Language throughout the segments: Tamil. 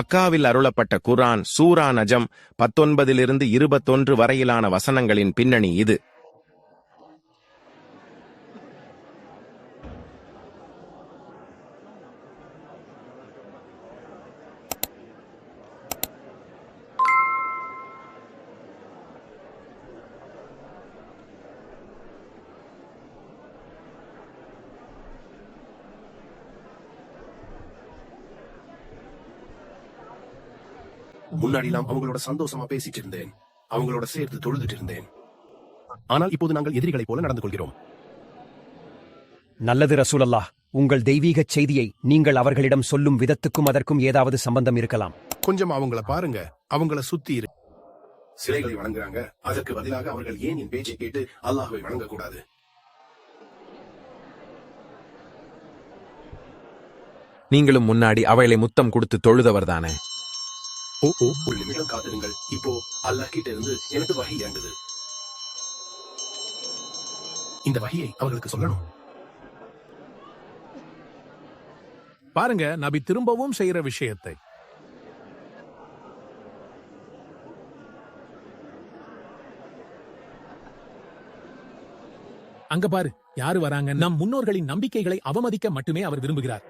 மக்காவில் அருளப்பட்ட குர்ஆன் சூரா நஜம் பத்தொன்பதிலிருந்து இருபத்தொன்று வரையிலான வசனங்களின் பின்னணி இது. முன்னாடிலாம் அவங்களோட சந்தோஷமா பேசிட்டு இருந்தேன். அவங்களோட சேர்த்து தொழுதுட்டு இருந்தேன். ஆனால் இப்போது நாங்கள் எதிரிகளைப் போல நடந்து கொள்கிறோம் நல்லது ரசூலல்லாஹ். உங்கள் தெய்வீகச் செய்தியை நீங்கள் அவர்களிடம் சொல்லும் விதத்துக்கும் அதற்கும் ஏதாவது சம்பந்தம் இருக்கலாம். கொஞ்சம் அவங்கள பாருங்க. அவங்கள சுத்தி இரு. சிலைகளை வணங்குறாங்க. அதற்கு பதிலாக அவர்கள் ஏன் என் பேச்சை கேட்டு அல்லாஹ்வை வணங்கக்கூடாது? நீங்களும் முன்னாடி அவளை முத்தம் கொடுத்து தொழுதவர்தானே? ஓ ஓ ஒரு நிமிடம் காத்திருங்கள். இப்போ அல்லாஹ் கிட்ட இருந்து எனக்கு வகை இறங்குது. இந்த வகையை அவர்களுக்கு சொல்லணும். பாருங்க நபி திரும்பவும் செய்யற விஷயத்தை. அங்க பாரு யாரு வராங்க நம் முன்னோர்களின் நம்பிக்கைகளை அவமதிக்க மட்டுமே அவர் விரும்புகிறார்.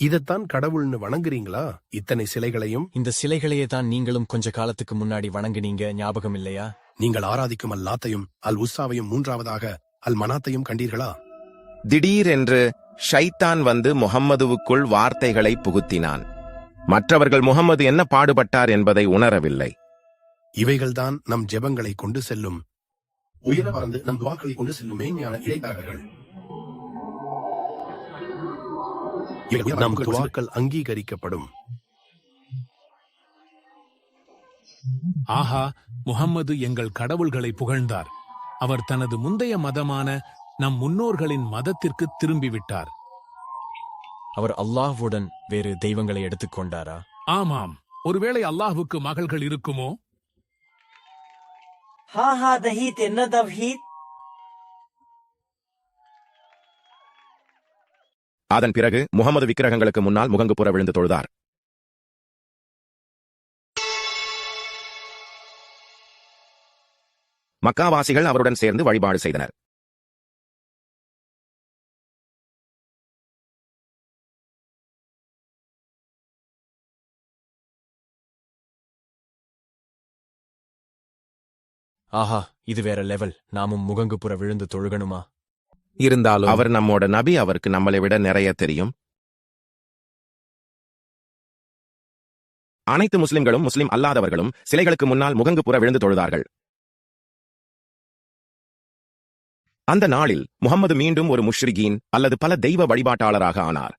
இதத்தான் கடவுள்னு வணங்குறீங்களா? இத்தனை சிலைகளையும்? இந்த சிலைகளையே தான் நீங்களும் கொஞ்ச காலத்துக்கு முன்னாடி வணங்குனீங்க ஞாபகம் இல்லையா? நீங்கள் ஆராதிக்கும் அல் லாத்தையும் அல் உஸ்ஸாவையும் மூன்றாவதாக அல் மனாத்தையும் கண்டீர்களா? திடீரென்று ஷைத்தான் வந்து முகம்மதுவுக்குள் வார்த்தைகளை புகுத்தினான். மற்றவர்கள் முகம்மது என்ன பாடுபட்டார் என்பதை உணரவில்லை. இவைகள்தான் நம் ஜெபங்களை கொண்டு செல்லும். உயர பறந்து நம் துவாக்களை கொண்டு செல்லும் மேன்மையான இடைக்காரர்கள். நம் துவாக்கள் அங்கீகரிக்கப்படும் ஆஹா முகம்மது எங்கள் கடவுள்களை புகழ்ந்தார் அவர் தனது முந்தைய மதமான நம் முன்னோர்களின் மதத்திற்கு திரும்பிவிட்டார் அவர் அல்லாஹ்வுடன் வேறு தெய்வங்களை எடுத்துக்கொண்டாரா ஆமாம் ஒருவேளை அல்லாஹ்வுக்கு மகள்கள் இருக்குமோ ها هذا هيت الندب هيت அதன் பிறகு முகமது விக்கிரகங்களுக்கு முன்னால் முகங்கு புற விழுந்து தொழுதார். மக்காவாசிகள் அவருடன் சேர்ந்து வழிபாடு செய்தனர். ஆஹா இது வேற லெவல். நாமும் முகங்கு புற விழுந்து தொழுகணுமா? இருந்தாலும் அவர் நம்மோட நபி அவருக்கு நம்மளை விட நிறைய தெரியும். அனைத்து முஸ்லிம்களும் முஸ்லிம் அல்லாதவர்களும் சிலைகளுக்கு முன்னால் முகங்கு புற விழுந்து தொழுதார்கள். அந்த நாளில் முகம்மது மீண்டும் ஒரு முஷ்ரிகீன் அல்லது பல தெய்வ வழிபாட்டாளராக ஆனார்.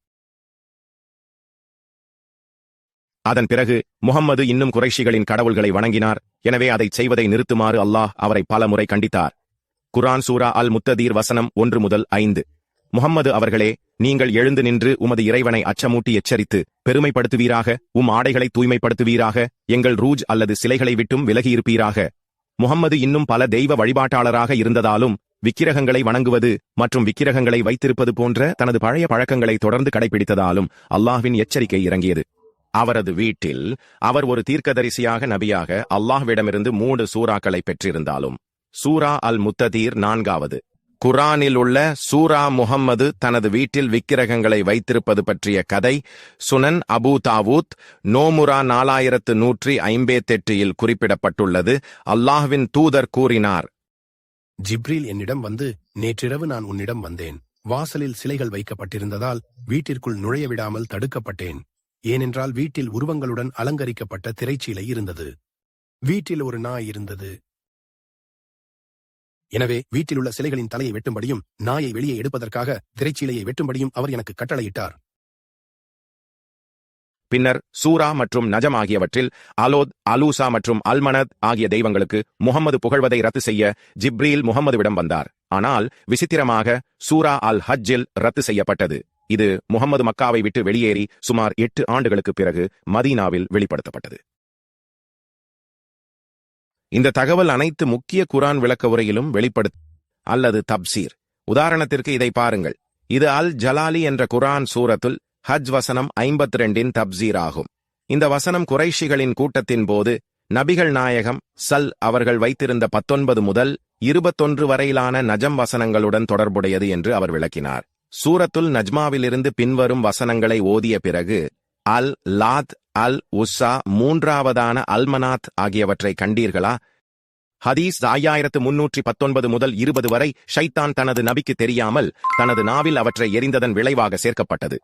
அதன் பிறகு முகம்மது இன்னும் குறைஷிகளின் கடவுள்களை வணங்கினார். எனவே அதைச் செய்வதை நிறுத்துமாறு அல்லாஹ் அவரை பல முறை கண்டித்தார். குரான் சூரா அல் முத்ததீர் வசனம் ஒன்று முதல் ஐந்து. முகம்மது அவர்களே நீங்கள் எழுந்து நின்று உமது இறைவனை அச்சமூட்டி எச்சரித்து பெருமைப்படுத்துவீராக உம் ஆடைகளை தூய்மைப்படுத்துவீராக எங்கள் ரூஜ் அல்லது சிலைகளை விட்டும் விலகியிருப்பீராக. முகம்மது இன்னும் பல தெய்வ வழிபாட்டாளராக இருந்ததாலும் விக்கிரகங்களை வணங்குவது மற்றும் விக்கிரகங்களை வைத்திருப்பது போன்ற தனது பழைய பழக்கங்களை தொடர்ந்து கடைபிடித்ததாலும் அல்லாஹ்வின் எச்சரிக்கை இறங்கியது. அவரது வீட்டில் அவர் ஒரு தீர்க்கதரிசியாக நபியாக அல்லாஹ்விடமிருந்து மூன்று சூறாக்களை பெற்றிருந்தாலும் சூரா அல் முத்ததீர் நான்காவது. குரானில் உள்ள சூரா முஹம்மது தனது வீட்டில் விக்கிரகங்களை வைத்திருப்பது பற்றிய கதை சுனன் அபூ தாவூத் நோமுரா நாலாயிரத்து நூற்றி ஐம்பத்தெட்டில் குறிப்பிடப்பட்டுள்ளது. அல்லாஹ்வின் தூதர் கூறினார். ஜிப்ரீல் என்னிடம் வந்து நேற்றிரவு நான் உன்னிடம் வந்தேன். வாசலில் சிலைகள் வைக்கப்பட்டிருந்ததால் வீட்டிற்குள் நுழைய விடாமல் தடுக்கப்பட்டேன். ஏனென்றால் வீட்டில் உருவங்களுடன் அலங்கரிக்கப்பட்ட திரைச்சீலை இருந்தது. வீட்டில் ஒரு நாய் இருந்தது. எனவே வீட்டில் உள்ள சிலைகளின் தலையை வெட்டும்படியும் நாயை வெளியே எடுப்பதற்காக திரைச்சீலையை வெட்டும்படியும் அவர் எனக்கு கட்டளையிட்டார். பின்னர் சூரா மற்றும் நஜம் ஆகியவற்றில் அலோத் அலூசா மற்றும் அல்மனத் ஆகிய தெய்வங்களுக்கு முகம்மது புகழ்வதை ரத்து செய்ய ஜிப்ரீல் முகமதுவிடம் வந்தார். ஆனால் விசித்திரமாக சூரா அல் ஹஜ்ஜில் ரத்து செய்யப்பட்டது. இது முகம்மது மக்காவை விட்டு வெளியேறி சுமார் எட்டு ஆண்டுகளுக்கு பிறகு மதீனாவில் வெளிப்படுத்தப்பட்டது. இந்த தகவல் அனைத்து முக்கிய குரான் விளக்க உரையிலும் வெளிப்படுத்த அல்லது தப்சீர். உதாரணத்திற்கு இதை பாருங்கள். இது அல் ஜலாலி என்ற குரான் சூரத்துல் ஹஜ் வசனம் ஐம்பத்தி ரெண்டின் தப்சீர் ஆகும். இந்த வசனம் குறைஷிகளின் கூட்டத்தின் போது நபிகள் நாயகம் சல் அவர்கள் வைத்திருந்த பத்தொன்பது முதல் இருபத்தொன்று வரையிலான நஜம் வசனங்களுடன் தொடர்புடையது என்று அவர் விளக்கினார். சூரத்துல் நஜ்மாவிலிருந்து பின்வரும் வசனங்களை ஓதிய பிறகு அல் லாத் அல் உஸ்ஸா மூன்றாவதான அல்மனாத் ஆகியவற்றை கண்டீர்களா? ஹதீஸ் ஆயிரத்து முன்னூற்றி பத்தொன்பது முதல் இருபது வரை ஷைத்தான் தனது நபிக்கு தெரியாமல் தனது நாவில் அவற்றை எரிந்ததன் விளைவாக சேர்க்கப்பட்டது.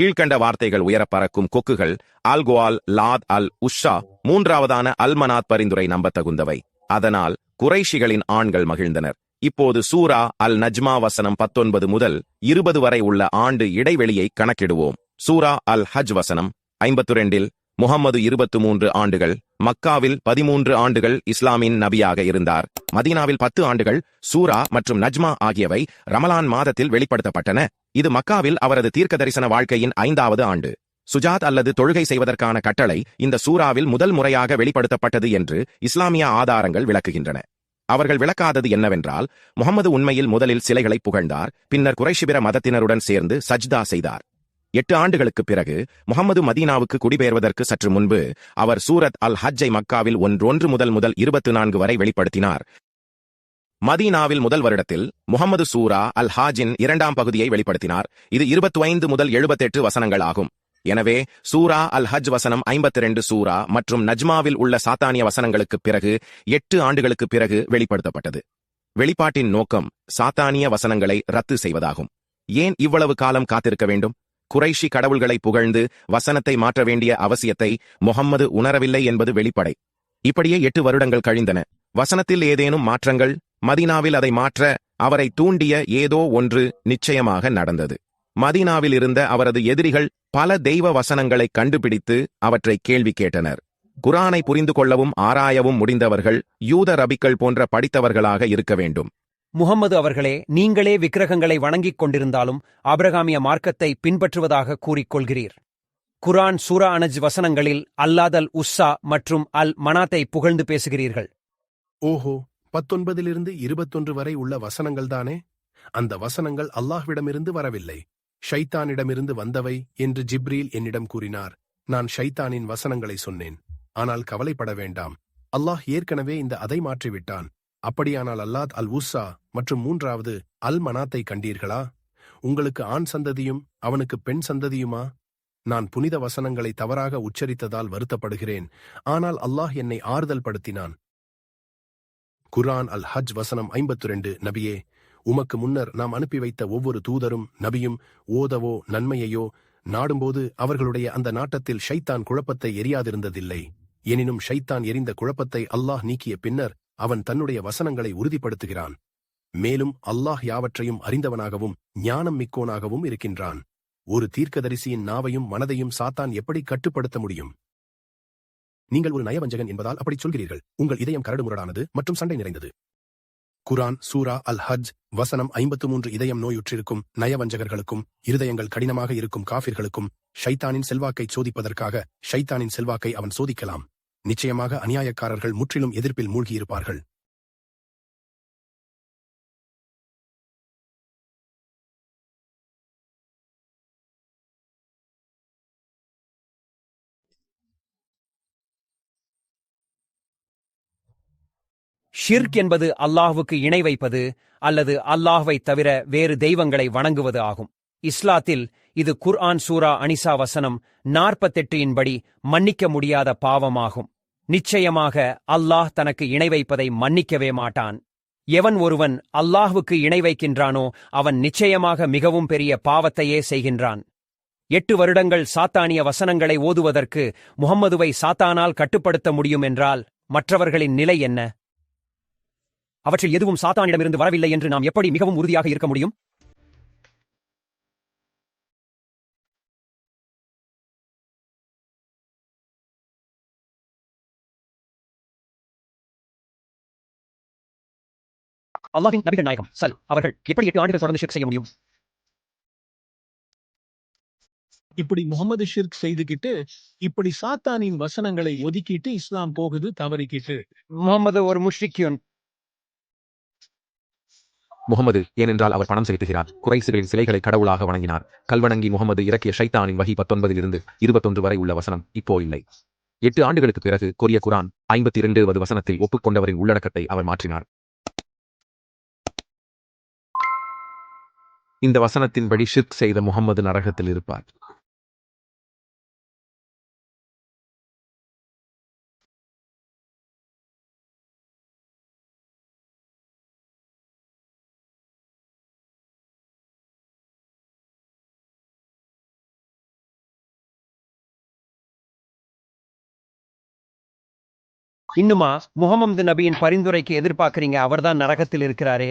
கீழ்க்கண்ட வார்த்தைகள் உயரப் பறக்கும் கொக்குகள் ஆல்கோஆல் லாத் அல் உஷா மூன்றாவதான அல்மனாத் பரிந்துரை நம்பத்தகுந்தவை. அதனால் குறைஷிகளின் ஆண்கள் மகிழ்ந்தனர். இப்போது சூரா அல் நஜ்மா வசனம் பத்தொன்பது முதல் இருபது வரை உள்ள ஆண்டு இடைவெளியை கணக்கிடுவோம். சூரா அல் ஹஜ் வசனம் ஐம்பத்து ரெண்டில் முகம்மது இருபத்து மூன்று ஆண்டுகள் மக்காவில் பதிமூன்று ஆண்டுகள் இஸ்லாமின் நபியாக இருந்தார். மதீனாவில் பத்து ஆண்டுகள் சூரா மற்றும் நஜ்மா ஆகியவை ரமலான் மாதத்தில் வெளிப்படுத்தப்பட்டன. இது மக்காவில் அவரது தீர்க்க தரிசன வாழ்க்கையின் ஐந்தாவது ஆண்டு. சுஜாத் அல்லது தொழுகை செய்வதற்கான கட்டளை இந்த சூறாவில் முதல் முறையாக வெளிப்படுத்தப்பட்டது என்று இஸ்லாமிய ஆதாரங்கள் விளக்குகின்றன. அவர்கள் விளக்காதது என்னவென்றால் முகமது உண்மையில் முதலில் சிலைகளை புகழ்ந்தார் பின்னர் குறைஷிபிர மதத்தினருடன் சேர்ந்து சஜ்தா செய்தார். எட்டு ஆண்டுகளுக்குப் பிறகு முகமது மதீனாவுக்கு குடிபெயர்வதற்கு சற்று முன்பு அவர் சூரத் அல் ஹஜ்ஜை மக்காவில் ஒன்றொன்று முதல் முதல் இருபத்து நான்கு வரை வெளிப்படுத்தினார். மதீனாவில் முதல் வருடத்தில் முகமது சூரா அல் ஹாஜின் இரண்டாம் பகுதியை வெளிப்படுத்தினார். இது இருபத்தி ஐந்து முதல் எழுபத்தெட்டு வசனங்கள் ஆகும் எனவே சூரா அல் ஹஜ் வசனம் ஐம்பத்தி ரெண்டு சூரா மற்றும் நஜ்மாவில் உள்ள சாத்தானிய வசனங்களுக்குப் பிறகு எட்டு ஆண்டுகளுக்குப் பிறகு வெளிப்படுத்தப்பட்டது. வெளிப்பாட்டின் நோக்கம் சாத்தானிய வசனங்களை ரத்து செய்வதாகும். ஏன் இவ்வளவு காலம் காத்திருக்க வேண்டும்? குறைஷி கடவுள்களை புகழ்ந்து வசனத்தை மாற்ற வேண்டிய அவசியத்தை முகம்மது உணரவில்லை என்பது வெளிப்படை. இப்படியே எட்டு வருடங்கள் கழிந்தன. வசனத்தில் ஏதேனும் மாற்றங்கள்? மதீனாவில் அதை மாற்ற அவரை தூண்டிய ஏதோ ஒன்று நிச்சயமாக நடந்தது. மதீனாவில் இருந்த அவரது எதிரிகள் பல தெய்வ வசனங்களை கண்டுபிடித்து அவற்றை கேள்வி கேட்டனர். குரானை புரிந்து கொள்ளவும் ஆராயவும் முடிந்தவர்கள் யூத ரபிக்கள் போன்ற படித்தவர்களாக இருக்க வேண்டும். முகம்மது அவர்களே நீங்களே விக்கிரகங்களை வணங்கிக் கொண்டிருந்தாலும் ஆபிரகாமிய மார்க்கத்தை பின்பற்றுவதாக கூறிக்கொள்கிறீர். குரான் சூரா அனஜ் வசனங்களில் அல்லாதல் உஸ்ஸா மற்றும் அல் மனாத்தை புகழ்ந்து பேசுகிறீர்கள். ஓஹோ பத்தொன்பதிலிருந்து இருபத்தொன்று வரை உள்ள வசனங்கள்தானே அந்த வசனங்கள் அல்லாஹ்விடமிருந்து வரவில்லை. ஷைத்தானிடமிருந்து வந்தவை என்று ஜிப்ரீல் என்னிடம் கூறினார். நான் ஷைத்தானின் வசனங்களை சொன்னேன். ஆனால் கவலைப்பட வேண்டாம். அல்லாஹ் ஏற்கனவே இந்த அதை மாற்றிவிட்டான். அப்படியானால் அல்லாத் அல் உஸ்ஸா மற்றும் மூன்றாவது அல் மனாத்தை கண்டீர்களா? உங்களுக்கு ஆண் சந்ததியும் அவனுக்கு பெண் சந்ததியுமா? நான் புனித வசனங்களை தவறாக உச்சரித்ததால் வருத்தப்படுகிறேன். ஆனால் அல்லாஹ் என்னை ஆறுதல் படுத்தினான். குர்ஆன் அல் ஹஜ் வசனம் ஐம்பத்து ரெண்டு நபியே உமக்கு முன்னர் நாம் அனுப்பி வைத்த ஒவ்வொரு தூதரும் நபியும் ஓதவோ நன்மையையோ நாடும்போது அவர்களுடைய அந்த நாட்டத்தில் ஷைத்தான் குழப்பத்தை எரியாதிருந்ததில்லை. எனினும் ஷைத்தான் எரிந்த குழப்பத்தை அல்லாஹ் நீக்கிய பின்னர் அவன் தன்னுடைய வசனங்களை உறுதிப்படுத்துகிறான். மேலும் அல்லாஹ் யாவற்றையும் அறிந்தவனாகவும் ஞானம் மிக்கோனாகவும் இருக்கின்றான். ஒரு தீர்க்கதரிசியின் நாவையும் மனதையும் சாத்தான் எப்படி கட்டுப்படுத்த முடியும்? நீங்கள் ஒரு நயவஞ்சகன் என்பதால் அப்படி சொல்கிறீர்கள். உங்கள் இதயம் கரடுமுரடானது மற்றும் சண்டை நிறைந்தது. குரான் சூரா அல் ஹஜ் வசனம் ஐம்பத்து மூன்று இதயம் நோயுற்றிருக்கும் நயவஞ்சகர்களுக்கும் இருதயங்கள் கடினமாக இருக்கும் காஃபிர்களுக்கும் ஷைத்தானின் செல்வாக்கை சோதிப்பதற்காக ஷைத்தானின் செல்வாக்கை அவன் சோதிக்கலாம். நிச்சயமாக அநியாயக்காரர்கள் முற்றிலும் எதிர்ப்பில் மூழ்கியிருப்பார்கள். ஷிர்க் என்பது அல்லாஹ்வுக்கு இணை வைப்பது அல்லது அல்லாஹ்வை தவிர வேறு தெய்வங்களை வணங்குவது ஆகும். இஸ்லாத்தில் இது குர்ஆன் சூரா அனிசா வசனம் நாற்பத்தெட்டின்படி மன்னிக்க முடியாத பாவமாகும். நிச்சயமாக அல்லாஹ் தனக்கு இணை வைப்பதை மன்னிக்கவே மாட்டான். எவன் ஒருவன் அல்லாஹ்வுக்கு இணை வைக்கின்றானோ அவன் நிச்சயமாக மிகவும் பெரிய பாவத்தையே செய்கின்றான். எட்டு வருடங்கள் சாத்தானிய வசனங்களை ஓதுவதற்கு முகம்மதுவை சாத்தானால் கட்டுப்படுத்த முடியும் என்றால் மற்றவர்களின் நிலை என்ன? அவற்றில் எதுவும் சாத்தானிடமிருந்து வரவில்லை என்று நாம் எப்படி மிகவும் உறுதியாக இருக்க முடியும்? அல்லாவின் நபிகள் நாயகம் சல் அவர்கள் எப்படி எட்டு ஆண்டுகள் தொடர்ந்து ஷிர்க் செய்ய முடியும்? இப்படி முகமது ஷிர்க் செய்துகிட்டு இப்படி சாத்தானின் வசனங்களை ஒதுக்கிட்டு இஸ்லாம் போகுது தவறிக்கிட்டு. முகமது ஒரு முஷ்ரிக்கியன். முகமது ஏனென்றால் அவர் பணம் செலுத்துகிறார். குறைசுகளின் சிலைகளை கடவுளாக வணங்கினார். கல்வணங்கி முகமது இறக்கிய ஷைத்தானின் வகி பத்தொன்பதிலிருந்து இருபத்தொன்று வரை உள்ள வசனம் இப்போ இல்லை. எட்டு ஆண்டுகளுக்கு பிறகு கொரிய குரான் ஐம்பத்தி இரண்டு வசனத்தில் ஒப்புக்கொண்டவரின் உள்ளடக்கத்தை அவர் மாற்றினார். இந்த வசனத்தின்படி ஷிர்க் செய்த முகமது நரகத்தில் இருப்பார். இன்னுமா முகமது நபியின் பரிந்துரைக்கு எதிர்பார்க்குறீங்க அவர்தான் நரகத்தில் இருக்கிறாரே?